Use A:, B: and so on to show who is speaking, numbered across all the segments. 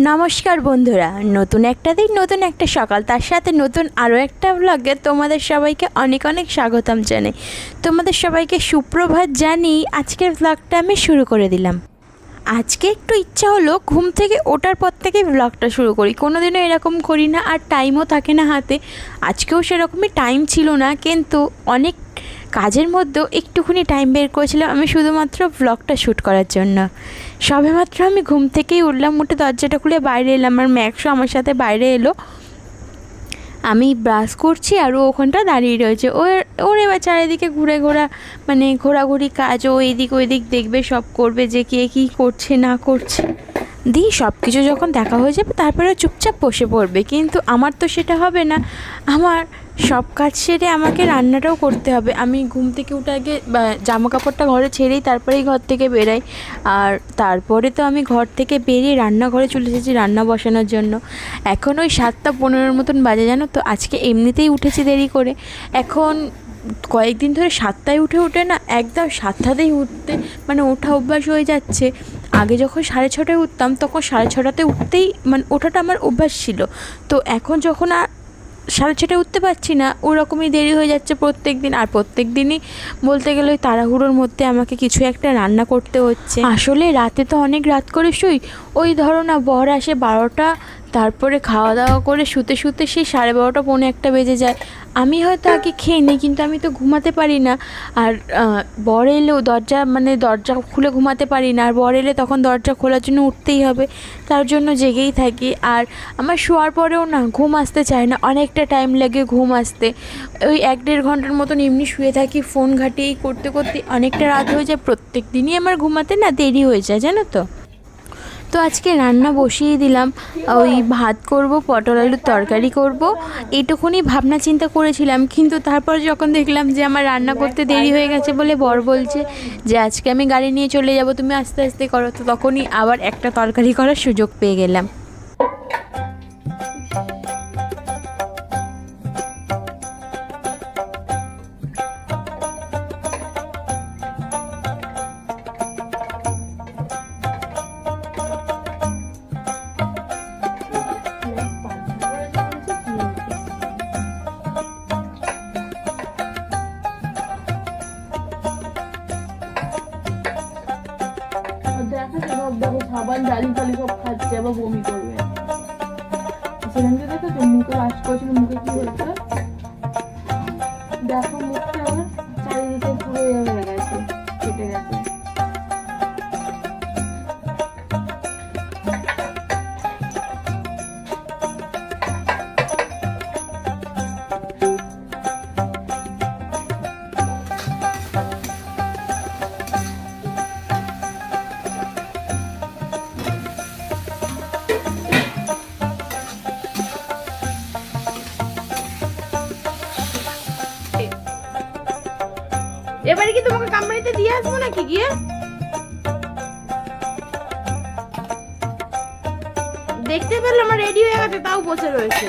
A: নমস্কার বন্ধুরা, নতুন একটা দিন, নতুন একটা সকাল। তার সাথে নতুন আরও একটা ব্লগে তোমাদের সবাইকে অনেক অনেক স্বাগতম জানাই। তোমাদের সবাইকে সুপ্রভাত জানিয়ে আজকের ব্লগটা আমি শুরু করে দিলাম। আজকে একটু ইচ্ছা হলো ঘুম থেকে ওঠার পর থেকে ব্লগটা শুরু করি। কোনো দিনও এরকম করি না আর টাইমও থাকে না হাতে। আজকেও সেরকমই টাইম ছিল না, কিন্তু অনেক কাজের মধ্যেও একটুখানি টাইম বের করেছিলাম আমি শুধুমাত্র ব্লগটা শ্যুট করার জন্য। সবেমাত্র আমি ঘুম থেকেই উঠলাম, উঠে দরজাটা খুলে বাইরে এলাম আর ম্যাক্সও আমার সাথে বাইরে এলো। আমি ব্রাশ করছি আর ও ওখানটা দাঁড়িয়ে রয়েছে। ওর ওর এবার চারিদিকে ঘুরে ঘোরা মানে ঘোরাঘুরি কাজ, ও এদিক ওইদিক দেখবে, সব করবে যে কে কী করছে, না করছে। দিই সব কিছু যখন দেখা হয়ে যাবে, তারপরে চুপচাপ বসে পড়বে। কিন্তু আমার তো সেটা হবে না। আমার সব কাজ সেরে আমাকে রান্নাটাও করতে হবে। আমি ঘুম থেকে উঠে আগে জামা কাপড়টা ঘরে ছেড়েই তারপরেই ঘর থেকে বেরাই। আর তারপরে তো আমি ঘর থেকে বেরিয়ে রান্নাঘরে চলে এসেছি রান্না বসানোর জন্য। এখন ওই সাতটা পনেরোর মতন বাজে জানো তো? আজকে এমনিতেই উঠেছি দেরি করে। এখন কয়েকদিন ধরে সাতটায় উঠে উঠে না, একদম সাতটাতেই উঠতে মানে ওঠা অভ্যাস হয়ে যাচ্ছে। আগে যখন সাড়ে ছটায় উঠতাম, তখন সাড়ে ছটাতে উঠতেই মানে ওঠাটা আমার অভ্যাস ছিল। তো এখন যখন আর সাড়ে ছটায় উঠতে পারছি না, ওরকমই দেরি হয়ে যাচ্ছে প্রত্যেক দিন আর প্রত্যেক দিনই বলতে গেলে ওই তাড়াহুড়োর মধ্যে আমাকে কিছু একটা রান্না করতে হচ্ছে। আসলে রাতে তো অনেক রাত করে শুই। ওই ধরো না, বর আসে বারোটা তারপরে খাওয়া দাওয়া করে শুতে শুতে সেই সাড়ে বারোটা, পৌনে একটা বেজে যায়। আমি হয়তো আগে খেয়ে নিই, কিন্তু আমি তো ঘুমাতে পারি না। আর বর এলেও দরজা মানে দরজা খুলে ঘুমাতে পারি না। আর বর এলে তখন দরজা খোলার জন্য উঠতেই হবে। তার জন্য জেগেই থাকি। আর আমার শোয়ার পরেও না, ঘুম আসতে চায় না। অনেকটা টাইম লাগে ঘুম আসতে। ওই এক দেড় ঘণ্টার মতন এমনি শুয়ে থাকি ফোন ঘাটিয়েই করতে করতে অনেকটা রাত হয়ে যায়। প্রত্যেক দিনই আমার ঘুমাতে না দেরি হয়ে যায়, জানো তো? তো আজকে রান্না বসিয়ে দিলাম। ওই ভাত করব, পটল আলুর তরকারি করব। এইটুকুনি ভাবনা চিন্তা করেছিলাম, কিন্তু তারপর যখন দেখলাম যে আমার রান্না করতে দেরি হয়ে গেছে বলে বর বলছে যে, আজকে আমি গাড়ি নিয়ে চলে যাব, তুমি আস্তে আস্তে করো। তো তখনই আবার একটা তরকারি করার সুযোগ পেয়ে গেলাম।
B: সাবান ডালি টালি সব খাচ্ছে, আবার বমি করবে। সেখানকে দেখো তো মুখে আশ করছিল, মুখে কি হচ্ছে এবারে কি তোমাকে কামড়াইতে দিয়ে আসব নাকি গিয়ে? দেখতে পেলাম রেডি হয়ে গেছে, তাও বসে রয়েছে।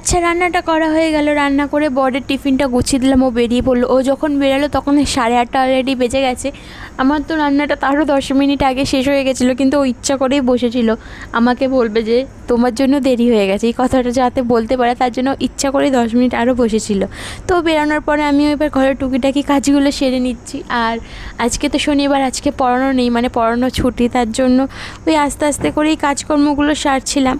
A: আচ্ছা রান্নাটা করা হয়ে গেল। রান্না করে বরের টিফিনটা গুছিয়ে দিলাম, ও বেরিয়ে পড়ল। ও যখন বেরালো, তখন সাড়ে আটটা অলরেডি বেজে গেছে। আমার তো রান্নাটা তারও দশ মিনিট আগে শেষ হয়ে গেছিল, কিন্তু ও ইচ্ছা করেই বসেছিল। আমাকে বলবে যে, তোমার জন্য দেরি হয়ে গেছে। এই কথাটা যাতে বলতে পারে, তার জন্য ইচ্ছা করে দশ মিনিট আরও বসেছিল। তো বেরানোর পরে আমি এবার ঘরের টুকিটাকি কাজগুলো সেরে নিচ্ছি। আর আজকে তো শনিবার, আজকে পড়ানো নেই মানে পড়ানো ছুটি, তার জন্য ওই আস্তে আস্তে করেই কাজকর্মগুলো সারছিলাম।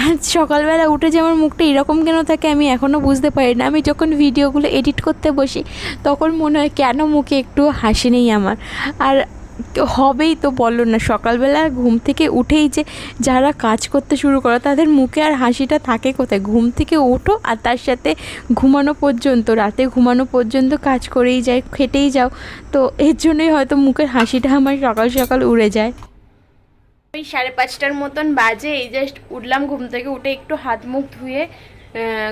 A: আর সকালবেলা উঠে যে আমার মুখটা এরকম কেন থাকে আমি এখনও বুঝতে পারি না। আমি যখন ভিডিওগুলো এডিট করতে বসি, তখন মনে হয় কেন মুখে একটু হাসি নেই আমার। আর হবেই তো বলো না, সকালবেলা ঘুম থেকে উঠেই যে যারা কাজ করতে শুরু করো, তাদের মুখে আর হাসিটা থাকে কোথায়? ঘুম থেকে ওঠো আর তার সাথে ঘুমানো পর্যন্ত, রাতে ঘুমানো পর্যন্ত কাজ করেই যায় খেটেই যাও। তো এর জন্যই হয়তো মুখের হাসিটা আমার সকাল সকাল উড়ে যায়। ওই সাড়ে পাঁচটার মতন বাজে, এই জাস্ট উঠলাম ঘুম থেকে উঠে একটু হাত মুখ ধুয়ে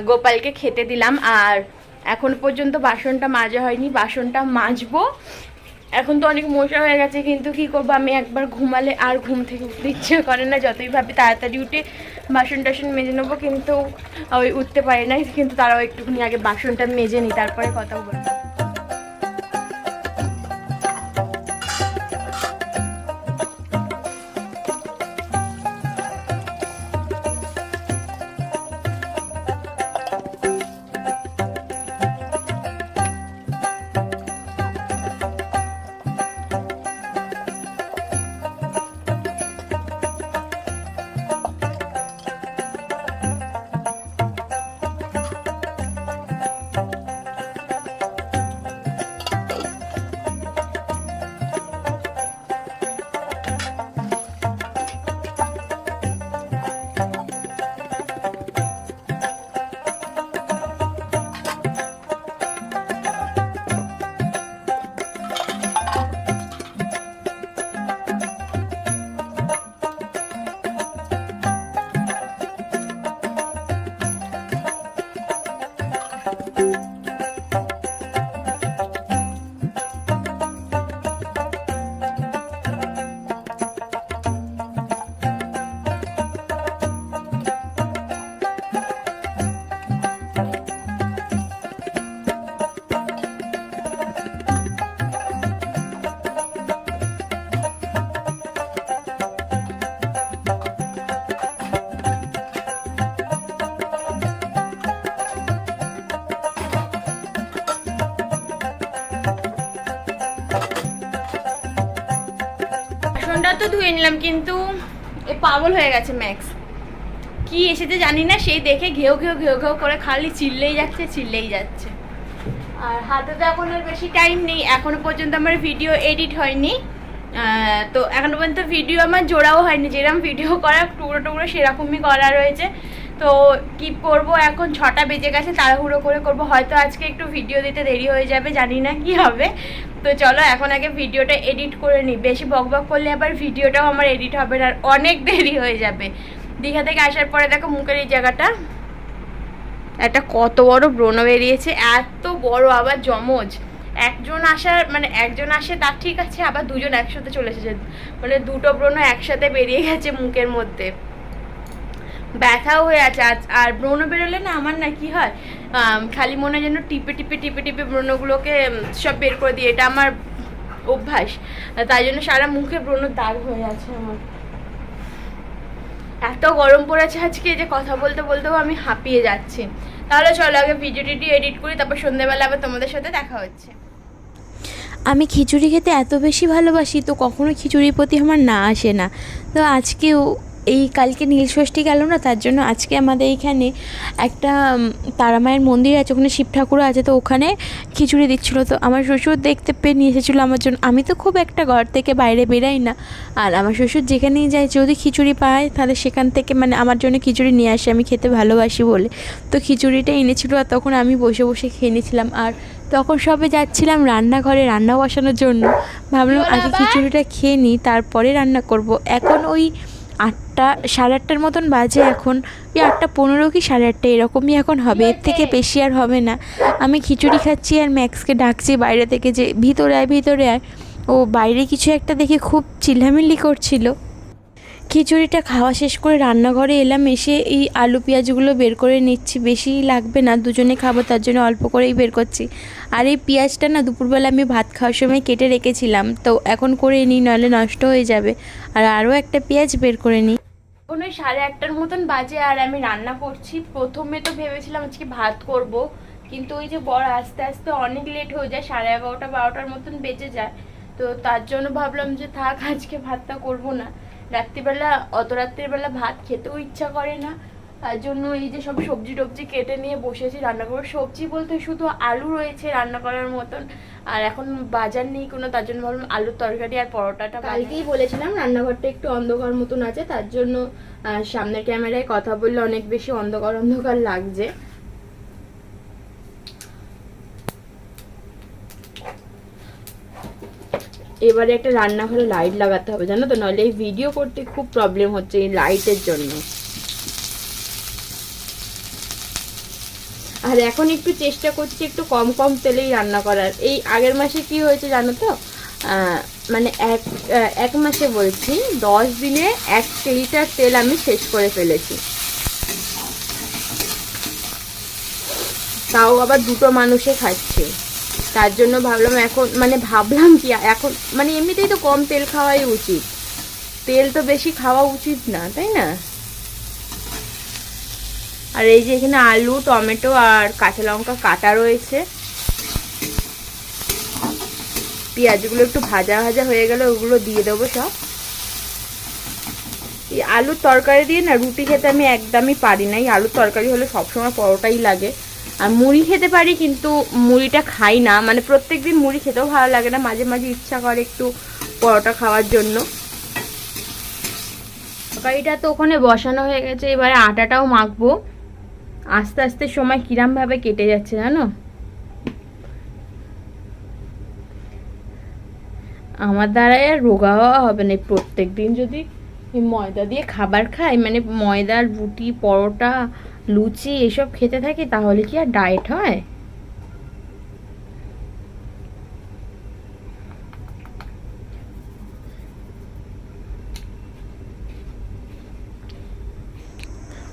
A: গোপালকে খেতে দিলাম। আর এখন পর্যন্ত বাসনটা মাজা হয়নি, বাসনটা মাজবো।
B: এখন তো অনেক মশা হয়ে গেছে, কিন্তু কি করব? আমি একবার ঘুমালে আর ঘুম থেকে উঠতে ইচ্ছে করে না, যতই ভাবি তাড়াতাড়ি উঠে বাসন টাসন মেজে নেব, কিন্তু ওই উঠতে পারি না কিন্তু তারাও একটুখানি আগে বাসনটা মেজে নিই তারপরে কথা বলব। তো ধুয়ে নিলাম, কিন্তু এ পাগল হয়ে গেছে ম্যাক্স কি এসেছে জানি না, সেই দেখে ঘেউ ঘেউ ঘেউ ঘেউ করে খালি চিল্লেই যাচ্ছে চিল্লেই যাচ্ছে। আর হাতে তো এখন আর বেশি টাইম নেই, এখনও পর্যন্ত আমার ভিডিও এডিট হয়নি। তো এখনও পর্যন্ত ভিডিও আমার জোড়াও হয়নি যেরকম ভিডিও করা টুকরো টুকরো সেরকমই করা রয়েছে। তো কি করব? এখন ছটা বেজে গেছে, তাড়াহুড়ো করে করব। হয়তো আজকে একটু ভিডিও দিতে দেরি হয়ে যাবে, জানি না কি হবে। তো চলো, এখন আগে ভিডিওটা এডিট করে নিই। বেশি বক বক করলে আবার ভিডিওটাও আমার এডিট হবে না, আর অনেক দেরি হয়ে যাবে। দীঘা থেকে আসার পরে দেখো মুখের এই জায়গাটা। একটা কত বড় ব্রণ বেরিয়েছে, এত বড়, আবার জমজ একজন আসার মানে একজন আসে, তার ঠিক আছে, আবার দুজন একসাথে চলে এসেছে। মানে দুটো ব্রণ একসাথে বেরিয়ে গেছে মুখের মধ্যে। ব্যথাও হয়ে আছে। আর- আর ব্রণ বেরোলে না আমার না কি হয়? খালি মনে যেন টিপে টিপে টিপে টিপে ব্রণগুলোকে সব বের করে দিই এটা আমার অভ্যাস। তাই জন্য সারা মুখে ব্রণ দাগ হয়ে আছে আমার। এত গরম পড়েছে আজকে যে কথা বলতে, বলতেও আমি হাঁপিয়ে যাচ্ছি। তাহলে চলো আগে ভিডিও টিডিও এডিট করি, তারপর সন্ধ্যেবেলা আবার তোমাদের সাথে দেখা হচ্ছে।
A: আমি খিচুড়ি খেতে এত বেশি ভালোবাসি, তো কখনো খিচুড়ির প্রতি আমার না আসে না। তো আজকেও এই কালকে নীলষষ্ঠী গেল না তার জন্য আজকে আমাদের এইখানে একটা তারামায়ের মন্দির আছে ওখানে শিব ঠাকুরও আছে তো ওখানে খিচুড়ি দিচ্ছিল। তো আমার শ্বশুর দেখতে পেয়ে নিয়ে এসেছিল আমার জন্য। আমি তো খুব একটা ঘর থেকে বাইরে বেরাই না। আর আমার শ্বশুর যেখানেই যায় যদি খিচুড়ি পায় তাহলে সেখান থেকে মানে আমার জন্য খিচুড়ি নিয়ে আসে আমি খেতে ভালোবাসি বলে। তো খিচুড়িটা এনেছিল আর তখন আমি বসে বসে খেয়ে নিয়েছিলাম। আর তখন সবে যাচ্ছিলাম রান্নাঘরে রান্না বসানোর জন্য। ভাবলাম আগে খিচুড়িটা খেয়ে নিই তারপরে রান্না করব। এখন ওই আটটা সাড়ে আটটার মতন বাজে এখন। ওই আটটা পনেরো কি সাড়ে আটটা এরকমই এখন হবে। এর থেকে বেশি আর হবে না। আমি খিচুড়ি খাচ্ছি আর ম্যাক্সকে ডাকছি বাইরে থেকে যে ভিতরে আয় ভিতরে আয়। ও বাইরে কিছু একটা দেখে খুব চিল্লামিল্লি করছিল। খিচুড়িটা খাওয়া শেষ করে রান্নাঘরে এলাম, এসে এই আলু পেঁয়াজগুলো বের করে নিচ্ছি। বেশি লাগবে না, দুজনে খাব, তার জন্য অল্প করেই বের করছি। আর এই পেঁয়াজটা না, দুপুরবেলা আমি ভাত খাওয়ার সময় কেটে রেখেছিলাম। তো এখন করে নিই নাহলে নষ্ট হয়ে যাবে। আর আরও একটা পেঁয়াজ বের করে নিই।
B: এখন ওই সাড়ে আটটার মতন বাজে আর আমি রান্না করছি। প্রথমে তো ভেবেছিলাম আজকে ভাত করব, কিন্তু ওই যে বড় আস্তে আস্তে অনেক লেট হয়ে যায়, সাড়ে এগারোটা, বারোটার মতন বেজে যায়। তো তার জন্য ভাবলাম যে থাক, আজকে ভাতটা করব না। রাত্রিবেলা, অত রাত্রিবেলা ভাত খেতেও ইচ্ছা করে না। তার জন্য এই যে সব সবজি টবজি কেটে নিয়ে বসেছি রান্না করব। সবজি বলতে শুধু আলু রয়েছে রান্না করার মতন। আর এখন বাজার নেই কোনো, তার জন্য ভাবলাম আলুর তরকারি আর পরোটাটা কালকেই বলেছিলাম, রান্নাঘরটা একটু অন্ধকার মতন আছে। তার জন্য সামনের ক্যামেরায় কথা বললে অনেক বেশি অন্ধকার অন্ধকার লাগছে। এবারে একটা রান্নাঘরে লাইট লাগাতে হবে, জানো তো? নাহলে এই ভিডিও করতে খুব প্রবলেম হচ্ছে এই লাইটের জন্য। আর এখন একটু চেষ্টা করছি একটু কম কম তেলেই রান্না করার। এই আগের মাসে কি হয়েছে জানো তো? মানে এক এক মাসে বলছি, দশ দিনে এক লিটার তেল আমি শেষ করে ফেলেছি। তাও আবার দুটো মানুষে খাচ্ছে। তার জন্য ভাবলাম এখন মানে ভাবলাম কি, এখন মানে এমনিতেই তো কম তেল খাওয়াই উচিত। তেল তো বেশি খাওয়া উচিত না, তাই না? আর এই যে এখানে আলু, টমেটো আর কাঁচা লঙ্কা কাটা রয়েছে। পেঁয়াজগুলো একটু ভাজা ভাজা হয়ে গেলে ওগুলো দিয়ে দেবো সব। এই আলুর তরকারি দিয়ে না রুটি খেতে আমি একদমই পারি না। এই আলুর তরকারি হলে সবসময় পরোটাই লাগে। আর মুড়ি খেতে পারি, কিন্তু মুড়িটা খাই না। মানে প্রত্যেক দিন মুড়ি খেতেও ভালো লাগে না। মাঝে মাঝে ইচ্ছা করে একটু পরোটা খাওয়ার জন্য। তরকারিটা তো ওখানে বসানো হয়ে গেছে। এবারে আটাটাও মাখবো। আস্তে আস্তে সময় কিরমভাবে কেটে যাচ্ছে, জানো? আমার দ্বারা আর রোগা হওয়া হবে না। প্রত্যেক দিন যদি ময়দা দিয়ে খাবার খাই মানে ময়দার রুটি, পরোটা লুচি এসব খেতে থাকি তাহলে কি আর ডায়েট হয়?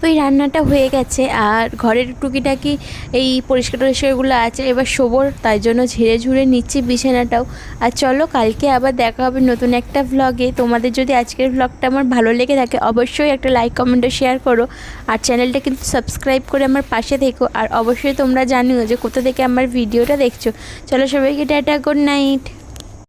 A: ওই রান্নাটা হয়ে গেছে। আর ঘরের টুকিটাকি এই পরিষ্কার টরিষ্কারগুলো আছে, এবার শোবর, তাই জন্য ঝেড়ে ঝুড়ে নিচ্ছি বিছানাটাও। আর চলো কালকে আবার দেখা হবে নতুন একটা ভ্লগে তোমাদের যদি আজকের ভ্লগটা আমার ভালো লেগে থাকে, অবশ্যই একটা লাইক কমেন্ট শেয়ার করো। আর চ্যানেলটা কিন্তু সাবস্ক্রাইব করে আমার পাশে থেকো। আর অবশ্যই তোমরা জানিও যে কোথা থেকে আমার ভিডিওটা দেখছ। চলো সবাইকে টাটা গুড নাইট